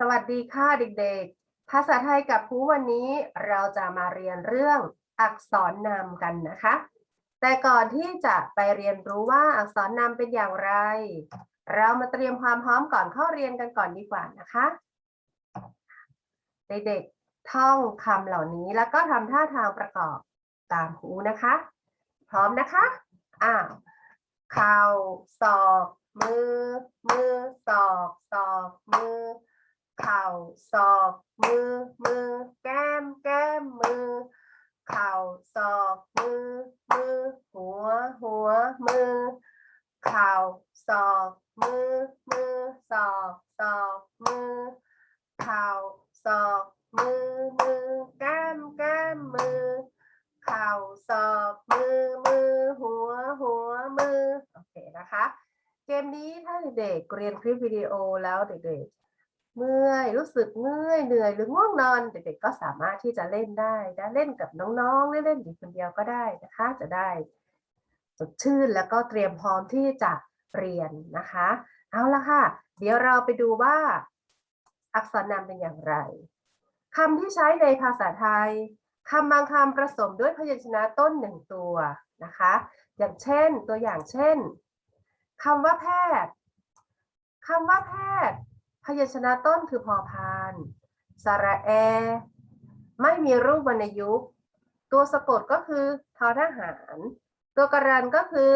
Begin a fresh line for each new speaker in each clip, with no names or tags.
สวัสดีค่ะเด็กๆ ภาษาไทยกับครูวันนี้เราจะมาเรียนเรื่องอักษรนำกันนะคะ แต่ก่อนที่จะไปเรียนรู้ว่าอักษรนำเป็นอย่างไร เรามาเตรียมความพร้อมก่อนเข้าเรียนกันก่อนดีกว่านะคะ เด็กๆ ท่องคำเหล่านี้แล้วก็ทำท่าทางประกอบตามครูนะคะ พร้อมนะคะอ้าวเข่าศอก มือ มือศอกศอกมือ เข่าศอกมือมือ แก้มแก้มมือ เข่าศอกมือมือ หัวหัวมือ เข่าศอกมือมือศอกศอกมือ เข่าศอกมือมือ แก้มแก้มมือ เข่าศอกมือมือ หัวหัวมือโอเคนะคะ เกมนี้ถ้าเด็กๆเรียนคลิปวิดีโอแล้วเด็กๆ เมื่อยรู้สึกเมื่อยเหนื่อยหรือง่วงนอนเด็กๆก็สามารถที่จะเล่นได้นะเล่นกับน้องๆเล่นๆอยู่คนเดียวก็ได้นะคะจะได้สดชื่นแล้วก็เตรียมพร้อมที่จะเรียนนะคะเอาละค่ะ เดี๋ยวเราไปดูว่า อักษรนามเป็นอย่างไรคำที่ใช้ในภาษาไทยคำบางคำผสมด้วยพยัญชนะต้นหนึ่งตัวนะคะ อย่างเช่นตัวอย่างเช่นคำว่าแพทย์คำว่าแพทย์ พยัญชนะต้นคือพอพาน สระแอ ไม่มีรูปวรรณยุกต์ ตัวสะกดก็คือทอทหาร ตัวกรันก็คือ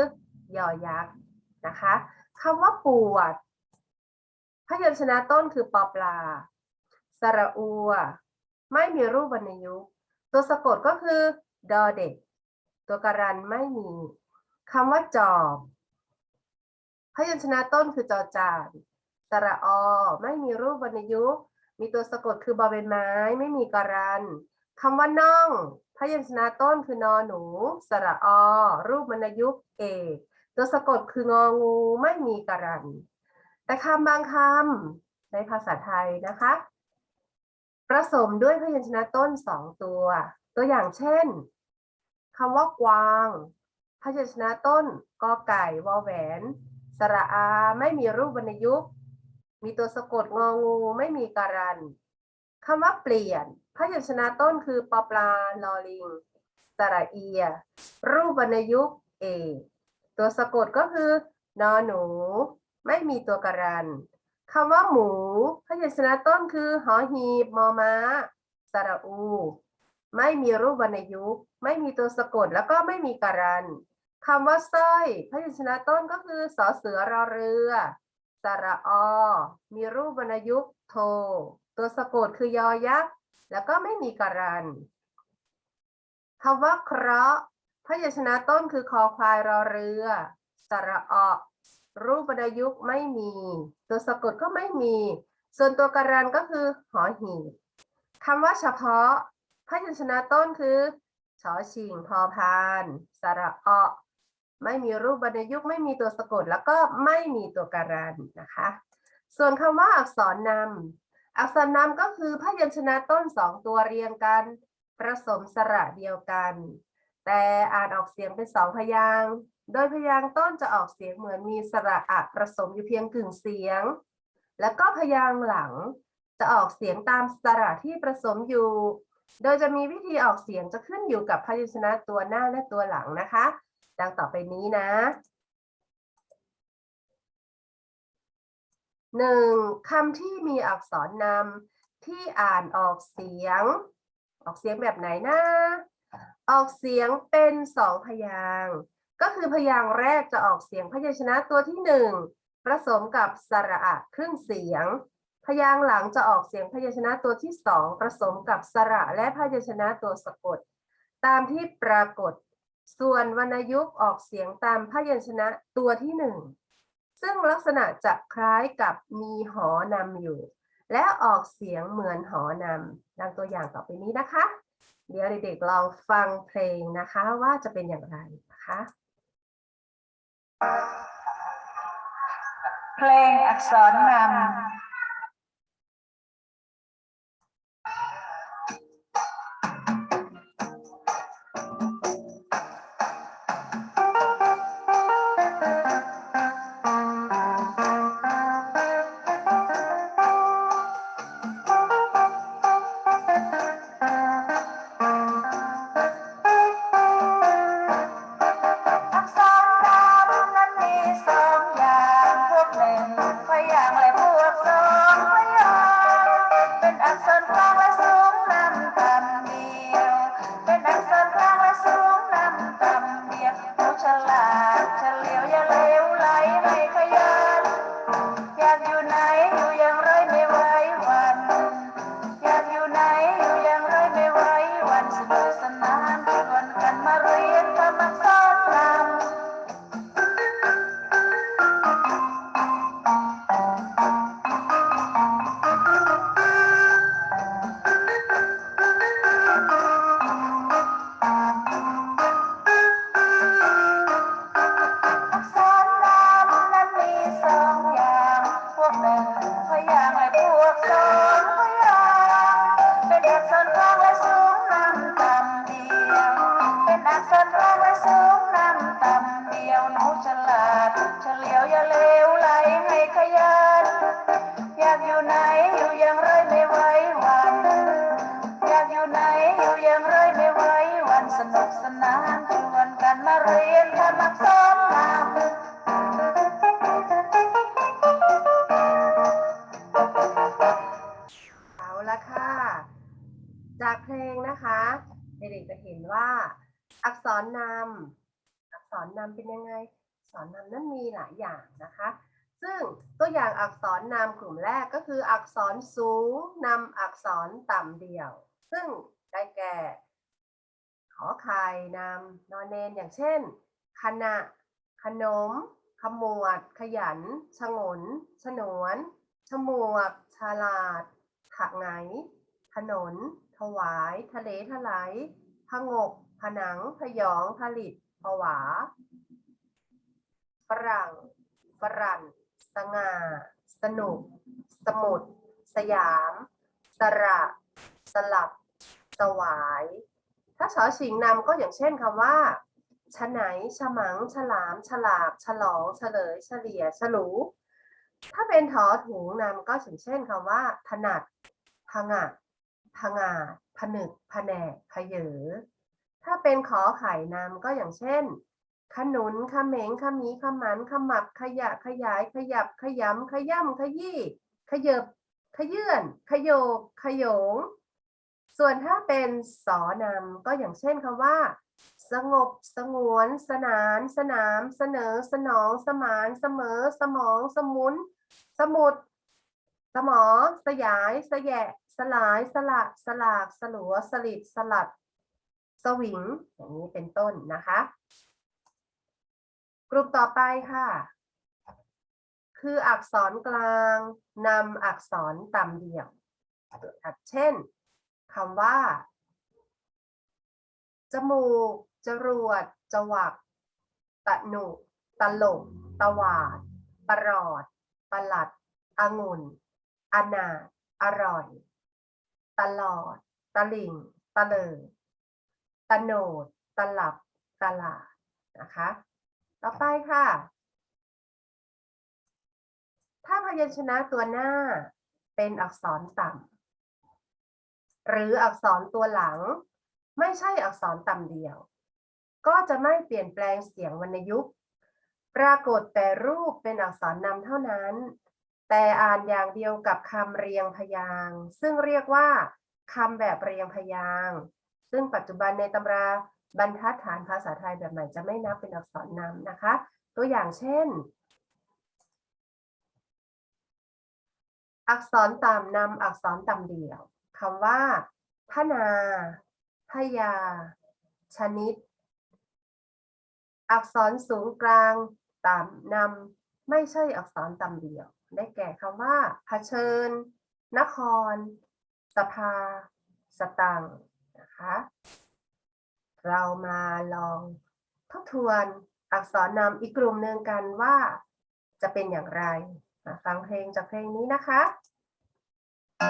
ยอยักษ์นะคะคำว่าปวด พยัญชนะต้นคือปอปลา สระอัว ไม่มีรูปวรรณยุกต์ ตัวสะกดก็คือดอเด็ก ตัวการันไม่มีคำว่าจอบ พยัญชนะต้นคือจอจาน สระอ ไม่มีรูปวรรณยุกต์ มีตัวสะกดคือบอใบไม้ ไม่มีการันคำว่าน่อง พยัญชนะต้นคือนอหนู สระอ รูปวรรณยุกต์เอกตัวสะกดคืององูไม่มีการัน แต่คำบางคำในภาษาไทยนะคะผสมด้วยพยัญชนะต้นสองตัว ตัวอย่างเช่นคำว่ากวาง พยัญชนะต้นกอไก่วอแหวน สระอา ไม่มีรูปวรรณยุกต์ มีตัวสะกดงองูไม่มีการันคำว่าเปลี่ยน พยัญชนะต้นคือปอปลาลอลิงสระเอีย รูปวรรณยุกต์เอกตัวสะกดก็คือนอหนู ไม่มีตัวการันคำว่าหมู พยัญชนะต้นคือหอหีบมอม้าสระอู ไม่มีรูปวรรณยุกต์ไม่มีตัวสะกดแล้วก็ไม่มีการันคำว่าสร้อย พยัญชนะต้นก็คือสอเสือรอเรือ สระอ มีรูปวรรณยุกต์โท ตัวสะกดคือยอยักษ์ แล้วก็ไม่มีการันคำว่าเคราะห์พยัญชนะต้นคือคอควายรอเรือ สระอ รูปวรรณยุกต์ไม่มี ตัวสะกดก็ไม่มี ส่วนตัวการันก็คือหอหีบคำว่าเฉพาะพยัญชนะต้นคือชอชิงพอพาน สระอ ไม่มีรูปวรรณยุกต์ไม่มีตัวสะกด แล้วก็ไม่มีตัวการันนะคะ ส่วนคำว่าอักษรนำอักษรนำก็คือพยัญชนะต้นสองตัวเรียงกันผสมสระเดียวกัน แต่อ่านออกเสียงเป็นสองพยางค์โดยพยางค์ต้นจะออกเสียงเหมือนมีสระอะผสมอยู่เพียงกึ่งเสียง แล้วก็พยางค์หลังจะออกเสียงตามสระที่ผสมอยู่ โดยจะมีวิธีออกเสียงจะขึ้นอยู่กับพยัญชนะตัวหน้าและตัวหลังนะคะ ดังต่อไปนี้นะหนึ่งคำที่มีอักษรนำที่อ่านออกเสียง ออกเสียงแบบไหนนะ ออกเสียงเป็นสองพยางค์ก็คือพยางค์แรกจะออกเสียงพยัญชนะตัวที่หนึ่งผสมกับสระอะครึ่งเสียง พยางค์หลังจะออกเสียงพยัญชนะตัวที่สองผสมกับสระและพยัญชนะตัวสะกด ตามที่ปรากฏ ส่วนวรรณยุกต์ออกเสียงตามพยัญชนะตัวที่หนึ่งซึ่งลักษณะจะคล้ายกับมีหอนำอยู่ และออกเสียงเหมือนหอนำดังตัวอย่างต่อไปนี้นะคะ เดี๋ยวเด็กๆลองฟังเพลงนะคะว่าจะเป็นอย่างไรนะคะ
เพลงอักษรน
อั เรียนทำอักษรนำ
เอาละค่ะ จากเพลงนะคะเด็กๆจะเห็นว่า อักษรนำอักษรนำเป็นยังไง อักษรนำนั้นมีหลายอย่างนะคะ ซึ่งตัวอย่างอักษรนำกลุ่มแรกก็คืออักษรสูงนำอักษรต่ำเดี่ยว ซึ่งได้แก่ ขอไข่นำนอนเนนอย่างเช่น ขณะ ขนม ขมวด ขยันฉงน ฉนวน ฉมวก ฉลาดถักไง ถนน ถวาย ทะเลทลายผงก ผนังพยอง ผลิต ผวา ฝรั่ง ฝรั่น สง่า สนุก สมุด สยาม สระ สลับ สวาย ถ้าชอชิงนำก็อย่างเช่นคำว่าฉไหนฉมัง ฉลาม ฉลากฉลอง เฉลย เฉลี่ย ฉลู ถ้าเป็นถอถุงนำก็อย่างเช่นคำว่า ถนัดผงะผงาดผนึกผแนกขยเยอถ้าเป็นขอไข่นำก็อย่างเช่น ขนุนขเมงขมีขมันขมับ ขยะ ขยาย ขยับ ขยำขย่ำขยี้ ขยบ ขยื่น ขยโยขโยง ส่วนถ้าเป็นสอนำก็อย่างเช่นคำว่า สงบ สงวน สนาน สนาม เสนอ สนอง สมาน เสมอ สมอง สมุน สมุด สมอ สยาย สแยะ สลาย สละ สลาก สลัว สลิด สลัด สวิง อย่างนี้เป็นต้นนะคะ กลุ่มต่อไปค่ะ คืออักษรกลางนำอักษรต่ำเดี่ยวเช่น คำว่า จมูก จรวด จวัก ตะหนุ ตลก ตวาด ประหลอดประหลัดองุ่น อนาถอร่อย ตลอด ตะลิ่งตะเลิงตะโนด ตลับ ตลาด นะคะ ต่อไปค่ะ ถ้าพยัญชนะตัวหน้าเป็นอักษรต่ำ หรืออักษรตัวหลัง ไม่ใช่อักษรต่ำเดียว ก็จะไม่เปลี่ยนแปลงเสียงวรรณยุกต์ปรากฏแต่รูปเป็นอักษรนำเท่านั้น แต่อ่านอย่างเดียวกับคำเรียงพยางค์ซึ่งเรียกว่าคำแบบเรียงพยางค์ซึ่งปัจจุบันในตำราบรรทัดฐานภาษาไทยแบบใหม่จะไม่นับเป็นอักษรนำนะคะ ตัวอย่างเช่น อักษรต่ำนำอักษรต่ำเดี่ยว คำว่าพนาพยา ชนิด อักษรสูงกลางต่ำนำไม่ใช่อักษรต่ำเดี่ยว ได้แก่คำว่าเผชิญ นคร สภา สตังนะคะเรามาลองทบทวนอักษรนำอีกกลุ่มหนึ่งกันว่าจะเป็นอย่างไร ฟังเพลงจากเพลงนี้นะคะ
อั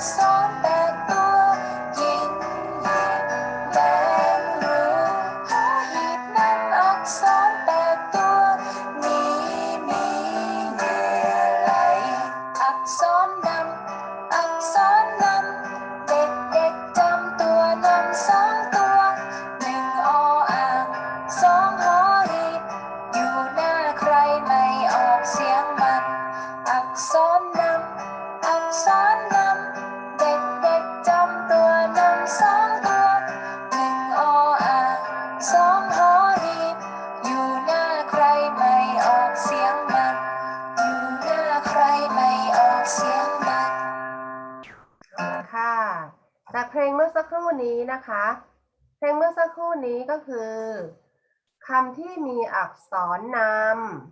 song.
นี้นะคะ เพลงเมื่อสักครู่นี้ก็คือคำที่มีอักษรน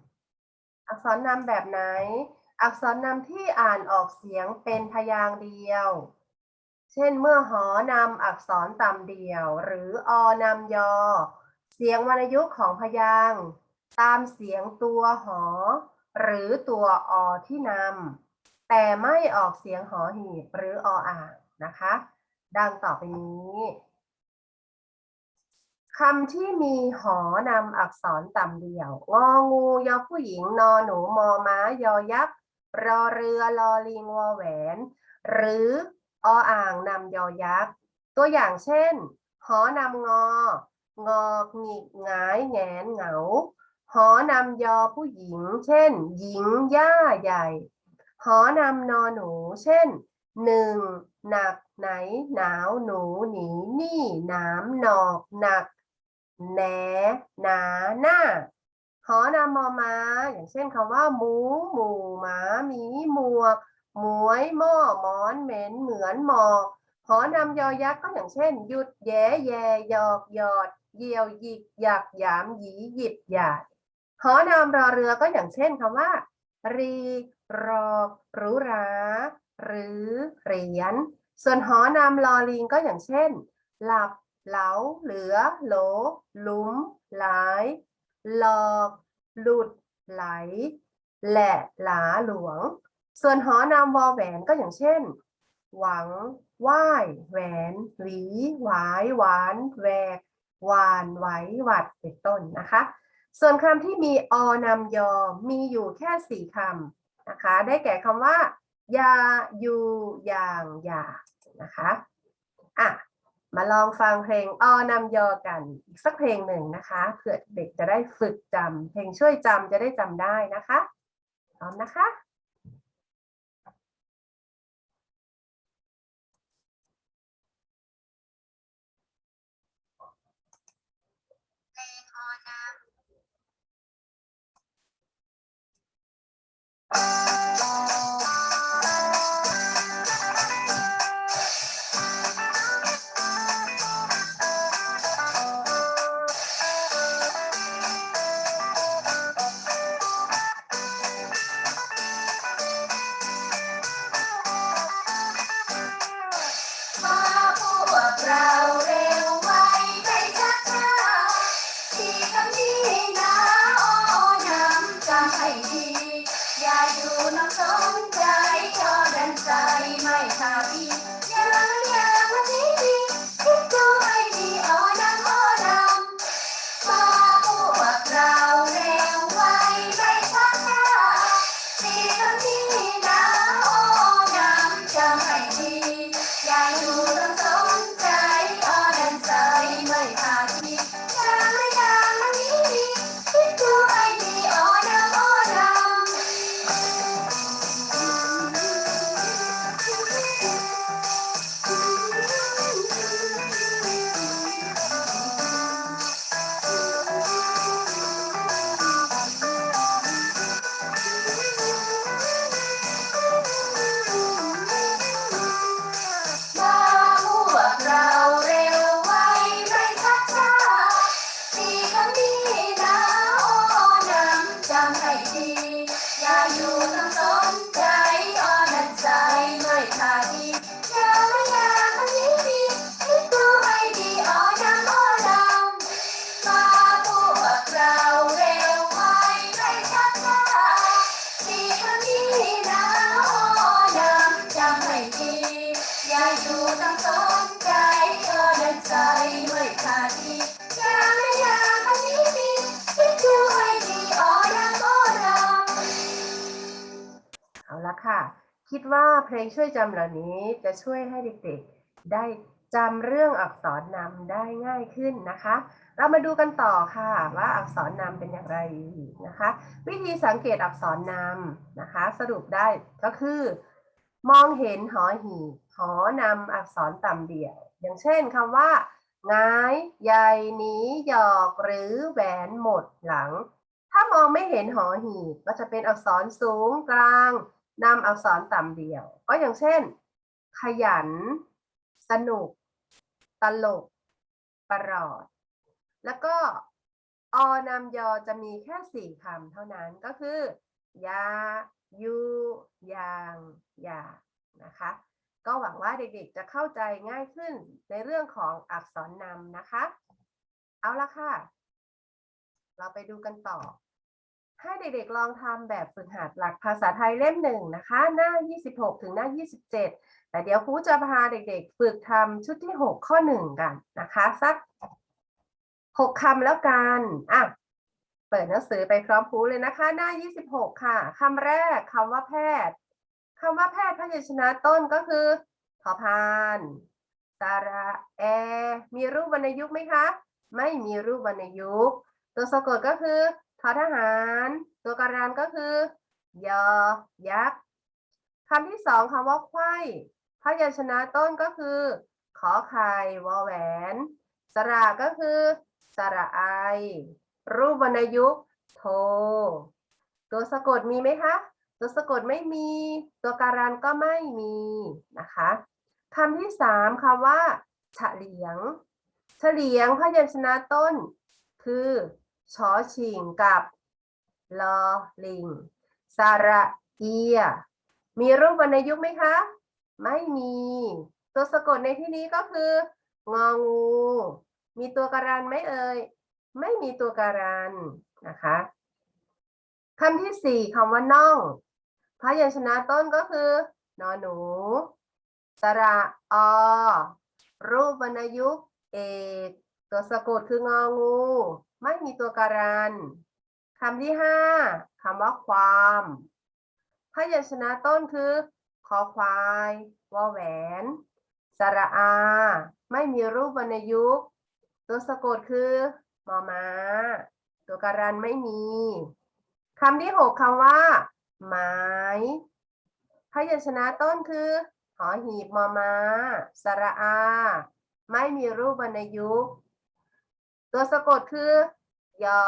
ำอักษรนำแบบไหน อักษรนำที่อ่านออกเสียงเป็นพยางค์เดียว เช่นเมื่อหอนำอักษรต่ำเดียว หรืออนำยอ เสียงวรรณยุกต์ของพยางค์ตามเสียงตัวหอ หรือตัวอที่นำแต่ไม่ออกเสียงหอหีบหรือออ่างนะคะ ดังต่อไปนี้คำที่มีหอนำอักษรต่ำเดียว งองูยอผู้หญิงนอหนูมอม้ายอยักษ์รอเรือลอลิงวอแหวน หรือออ่างนำยอยักษ์ตัวอย่างเช่น หอนำงอ งอกหงิกหงายแหงนเหงา หอนำยอผู้หญิง เช่น หญิงย่าใหญ่ หอนำนอหนู เช่นหนึ่งหนัก ไหนหนาวหนูหนีนี่หนามหนอกหนักแหนหนาหน้าหอนำมอม้าอย่างเช่นคำว่า หมู หมู่หมาหมีหมวก หมวยหม้อหมอนเหม็นเหมือนหมอกหอนำยอยักษ์ก็อย่างเช่น หยุดแย้แยหยอกหยอด เยี่ยวหยิกหยักหยามหยีหยิบหยาดหอนำรอเรือก็อย่างเช่นคำว่า รี รอกรูหราหรือเหรียญ ส่วนหอนำลอลิงก็อย่างเช่น หลับ เหลา เหลือ โหล หลุม หลาย หลอก หลุด ไหล แหละหลาหลวง ส่วนหอนำวอแหวนก็อย่างเช่น หวังไหวแหวน หวี หวาย หวาน แหวก หวาน ไหว หวัด เป็นต้นนะคะ ส่วนคำที่มีอนำยอ มีอยู่แค่สี่คำนะคะ ได้แก่คำว่า ยายูอย่างอยากนะคะอะมาลองฟังเพลงอนำยอกันอีกสักเพลงหนึ่งนะคะเผื่อเด็กจะได้ฝึกจำเพลงช่วยจำจะได้จำได้นะคะพร้อมนะคะ
มา ให้ดี อย่าอยู่น้องส ค่ะ คิดว่าเพ
ลงช่วยจำเหล่านี้จะช่วยให้เด็กๆ ได้จำเรื่องอักษรนำได้ง่ายขึ้นนะคะ เรามาดูกันต่อค่ะว่าอักษรนำเป็นอย่างไรนะคะ วิธีสังเกตอักษรนำนะคะ สรุปได้ก็คือ มองเห็นหอหีบหอนำอักษรต่ำเดี่ยว อย่างเช่นคำว่างายใหญ่หนีหยอกหรือแหวนหมดหลัง ถ้ามองไม่เห็นหอหีบก็จะเป็นอักษรสูงกลาง นำอักษรต่ำเดี่ยว ก็อย่างเช่น ขยัน สนุก ตลก ประหลอด แล้วก็อนำยอจะมีแค่สี่คำเท่านั้นก็คือยายูยางยานะคะ ก็หวังว่าเด็กๆจะเข้าใจง่ายขึ้นในเรื่องของอักษรนำนะคะ เอาละค่ะ เราไปดูกันต่อ ให้เด็กๆลองทำแบบฝึกหัดหลักภาษาไทยเล่มหนึ่งนะคะ หน้า 26 ถึงหน้า 27 แต่เดี๋ยวครูจะพาเด็กๆ ฝึกทำชุดที่ 6 ข้อ 1 กันนะคะ สัก 6คำแล้วกันอะเปิดหนังสือไปพร้อมครูเลยนะคะ หน้า 26 ค่ะคำแรกคำว่าแพทย์คำว่าแพทย์พยัญชนะต้นก็คือพอพานสระแอ มีรูปวรรณยุกต์ไหมคะ ไม่มีรูปวรรณยุกต์ตัวสะกดก็คือ ทอทหาร ตัวการันก็คือยอยักษ์คำที่สองคำว่าไขว้พยัญชนะต้นก็คือ ขอไข่วอแหวน สระก็คือสระไอ รูปวรรณยุกโท ตัวสะกดมีไหมคะ ตัวสะกดไม่มี ตัวการันก็ไม่มีนะคะคำที่สามคำว่าเฉลียง เฉลียงพยัญชนะต้น คือ ชอชิงกับลอลิงสระเอีย มีรูปวรรณยุกต์ไหมคะ ไม่มี ตัวสะกดในที่นี้ก็คืององู มีตัวการันไหมเอ่ย ไม่มีตัวการันนะคะคำที่สี่คำว่าน่อง พยัญชนะต้นก็คือนอหนู สระอ รูปวรรณยุกต์เอก ตัวสะกดคืององู ไม่มีตัวการันคำที่ห้าคำว่าความ พยัญชนะต้นคือคอควายวอแหวน สระอา ไม่มีรูปวรรณยุกตัวสะกดคือมอมาตัวการันไม่มีคำที่หกคำว่า ไม้พยัญชนะต้นคือ หอหีบมอมาสระอา ไม่มีรูปวรรณยุกต์ ตัวสะกดคือยอ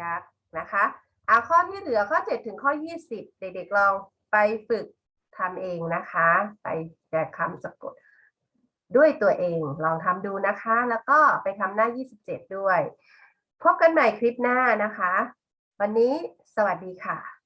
ยักษ์นะคะเอาข้อที่เหลือข้อ 7 ถึงข้อ 20 เด็กๆลองไปฝึกทำเองนะคะ ไปแจกคำสะกด ด้วยตัวเองลองทำดูนะคะ แล้วก็ไปทำหน้า 27 ด้วย พบกันใหม่คลิปหน้านะคะ วันนี้สวัสดีค่ะ